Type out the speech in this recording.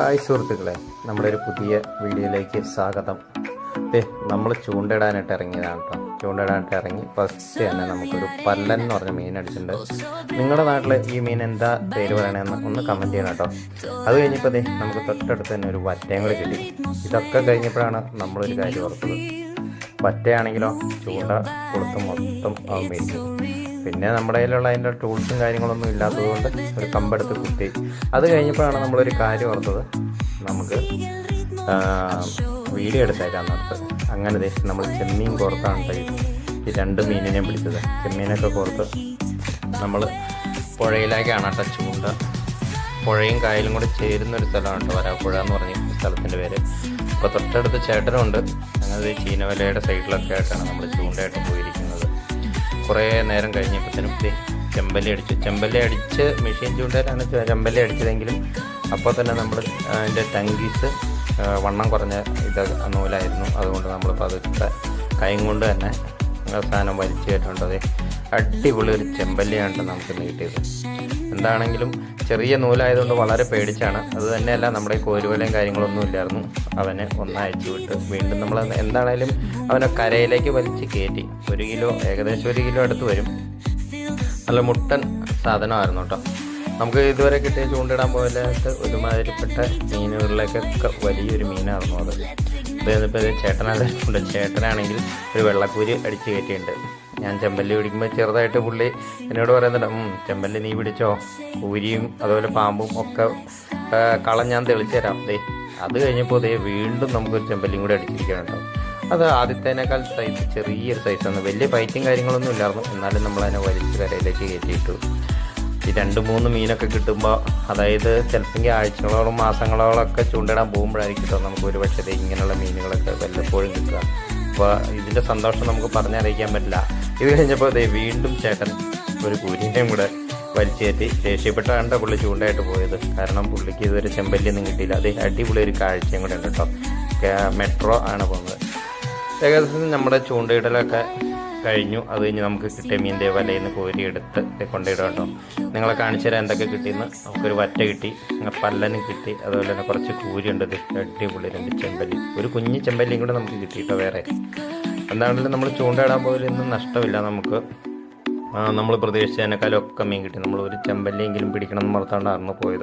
Hi സുഹൃത്തുക്കളെ നമ്മുടെ ഒരു പുതിയ വീഡിയോയിലേക്ക് സ്വാഗതം. ഏ നമ്മൾ ചൂണ്ടയിടാനായിട്ട് ഇറങ്ങിയതാണ് കേട്ടോ ചൂണ്ടയിടാനായിട്ട് ഇറങ്ങി ഫസ്റ്റ് തന്നെ നമുക്കൊരു പല്ലൻ എന്ന് പറഞ്ഞ മീൻ അടിച്ചിട്ടുണ്ട്. നിങ്ങളുടെ നാട്ടിൽ ഈ മീൻ എന്താ പേര് പറയണമെന്ന് ഒന്ന് കമന്റ് ചെയ്യണം കേട്ടോ അത് കഴിഞ്ഞപ്പോൾ ദേ നമുക്ക് തൊട്ടടുത്ത് തന്നെ ഒരു വറ്റയും കൂടി കിട്ടി. ഇതൊക്കെ കഴിഞ്ഞപ്പോഴാണ് നമ്മളൊരു കാര്യം ഓർത്തത്. വറ്റയാണെങ്കിലോ ചൂണ്ട കൊടുത്ത് മൊത്തം അവൻ മേടിച്ചു പിന്നെ നമ്മുടെ കയ്യിലുള്ള അതിന്റെ ടൂൾസും കാര്യങ്ങളൊന്നും ഇല്ലാത്തതുകൊണ്ട് ഒരു കമ്പെടുത്ത് കുത്തി. അത് കഴിഞ്ഞപ്പോഴാണ് നമ്മളൊരു കാര്യം ഓർത്തത്. നമുക്ക് വീഡിയോ എടുത്തേക്കാം നടത്ത് അങ്ങനെ നമ്മൾ ചെമ്മീൻ കോർത്താണ് ഈ- രണ്ട് മീനിനെയും പിടിച്ചത്. ചെമ്മീനൊക്കെ കോർത്ത് നമ്മൾ പുഴയിലേക്കാണ് കേട്ടോ ചൂണ്ട. പുഴയും കായലും കൂടെ ചേരുന്ന ഒരു സ്ഥലമാണ് വരാപ്പുഴ എന്ന് പറഞ്ഞ സ്ഥലത്തിന്റെ പേര്. അപ്പോൾ തൊട്ടടുത്ത് ചേട്ടനുണ്ട്. അങ്ങനെ ചീനവലയുടെ സൈഡിലൊക്കെ ആയിട്ടാണ് നമ്മൾ ചൂണ്ടയായിട്ട് പോയിരിക്കുന്നത്. കുറേ നേരം കഴിഞ്ഞപ്പോഴത്തേനും ചെമ്പല്ലി അടിച്ചു. ചെമ്പല്ലി അടിച്ച് മെഷീൻ ചൂണ്ടയിലാണ് ചെമ്പല്ലി അടിച്ചതെങ്കിലും അപ്പോൾ തന്നെ നമ്മൾ അതിന്റെ ടങ്കീസ് വണ്ണം കുറഞ്ഞ ഇത് നൂലായിരുന്നു. അതുകൊണ്ട് നമ്മളിപ്പോൾ അത് കൈ കൊണ്ട് തന്നെ അവസാനം വലിച്ചു കയറ്റുണ്ട് അടിപൊളി ഒരു ചെമ്പല്ലിയാണ് നമുക്ക് കിട്ടിയത് എന്താണെങ്കിലും ചെറിയ നൂലായതുകൊണ്ട് വളരെ പേടിച്ചാണ്. അത് തന്നെയല്ല നമ്മുടെ കോരുവലയും കാര്യങ്ങളൊന്നും ഇല്ലായിരുന്നു. അവനെ ഒന്നയച്ചു വിട്ട് വീണ്ടും നമ്മൾ എന്താണേലും അവനെ കരയിലേക്ക് വലിച്ച് കയറ്റി. ഒരു കിലോ ഏകദേശം ഒരു കിലോ അടുത്ത് വരും. നല്ല മുട്ടൻ സാധനമായിരുന്നു കേട്ടോ. നമുക്ക് ഇതുവരെ കിട്ടിയ ചൂണ്ടിടാൻ പോകാനായിട്ട് ഒരുമാതിരിപ്പെട്ട മീനുകളിലേക്കൊക്കെ വലിയൊരു മീനായിരുന്നു അത്. ഇപ്പോൾ ചേട്ടനാകുണ്ട് ചേട്ടനാണെങ്കിൽ ഒരു വെള്ളക്കൂരി അടിച്ച് കയറ്റിയിട്ടുണ്ട്. ഞാൻ ചെമ്പല്ലി പിടിക്കുമ്പോൾ ചെറുതായിട്ട് പുള്ളി എന്നോട് പറയുന്നുണ്ട് "ഉം, ചെമ്പല്ലി നീ പിടിച്ചോ? കൂരിയും അതുപോലെ പാമ്പും ഒക്കെ കളം ഞാൻ തെളിച്ചു തരാം. ദേ അത് കഴിഞ്ഞപ്പോൾ ദേ വീണ്ടും നമുക്കൊരു ചെമ്പല്ലിയും കൂടി അടിച്ചിരിക്കാനുണ്ടോ അത് ആദ്യത്തേനേക്കാൾ സൈസ് ചെറിയൊരു സൈസാണ് വലിയ ഫൈറ്റും കാര്യങ്ങളൊന്നും ഇല്ലായിരുന്നു. എന്നാലും നമ്മൾ അതിനെ വലിച്ച് കരയിലേക്ക് കയറ്റിയിട്ടു. ഈ രണ്ട് മൂന്ന് മീനൊക്കെ കിട്ടുമ്പോൾ അതായത് ചിലപ്പോൾ ആഴ്ചകളോളം മാസങ്ങളോളം ഒക്കെ ചൂണ്ടിടാൻ പോകുമ്പോഴായിരിക്കും നമുക്ക് ഒരു പക്ഷേ ഇങ്ങനെയുള്ള മീനുകളൊക്കെ വല്ലപ്പോഴും കിട്ടുക. അപ്പോൾ ഇതിന്റെ സന്തോഷം നമുക്ക് പറഞ്ഞറിയിക്കാൻ പറ്റില്ല. ഇത് കഴിഞ്ഞപ്പോൾ ദേ വീണ്ടും ചേട്ടൻ ഒരു കൂരിനെയും കൂടെ വലിച്ചു കയറ്റി ദേഷ്യപ്പെട്ടാണ് പുള്ളി ചൂണ്ടായിട്ട് പോയത്. കാരണം പുള്ളിക്ക് ഇതുവരെ ചെമ്പല്ലിയൊന്നും കിട്ടിയില്ല. അതേ അടിപൊളി ഒരു കാഴ്ചയും കൂടെ ഉണ്ട് കേട്ടോ മെട്രോ ആണ് പോകുന്നത്. ഏകദേശം നമ്മുടെ ചൂണ്ടയിടലൊക്കെ കഴിഞ്ഞു. അത് കഴിഞ്ഞ് നമുക്ക് കിട്ടിയ വലയിൽ നിന്ന് കോരി എടുത്ത് കൊണ്ടിടാം കേട്ടോ നിങ്ങളെ കാണിച്ചു തരാം എന്തൊക്കെ കിട്ടിയെന്ന് നമുക്കൊരു വറ്റ കിട്ടി. പല്ലനും കിട്ടി. അതുപോലെ തന്നെ കുറച്ച് കൂരിയുണ്ട്. അടിപൊളി രണ്ട് ചെമ്പല്ലി. ഒരു കുഞ്ഞ് ചെമ്പല്ലിയും കൂടെ നമുക്ക് കിട്ടി കേട്ടോ വേറെ. എന്താണെങ്കിലും നമ്മൾ ചൂണ്ടയിടാൻ പോയാലൊന്നും നഷ്ടമില്ല നമുക്ക്. നമ്മൾ പ്രതീക്ഷിച്ചതിനേക്കാളും ഒക്കെ മീൻ കിട്ടി. നമ്മൾ ഒരു ചെമ്പല്ലിയെങ്കിലും പിടിക്കണം എന്ന് മറത്താണ്ടായിരുന്നു പോയത്.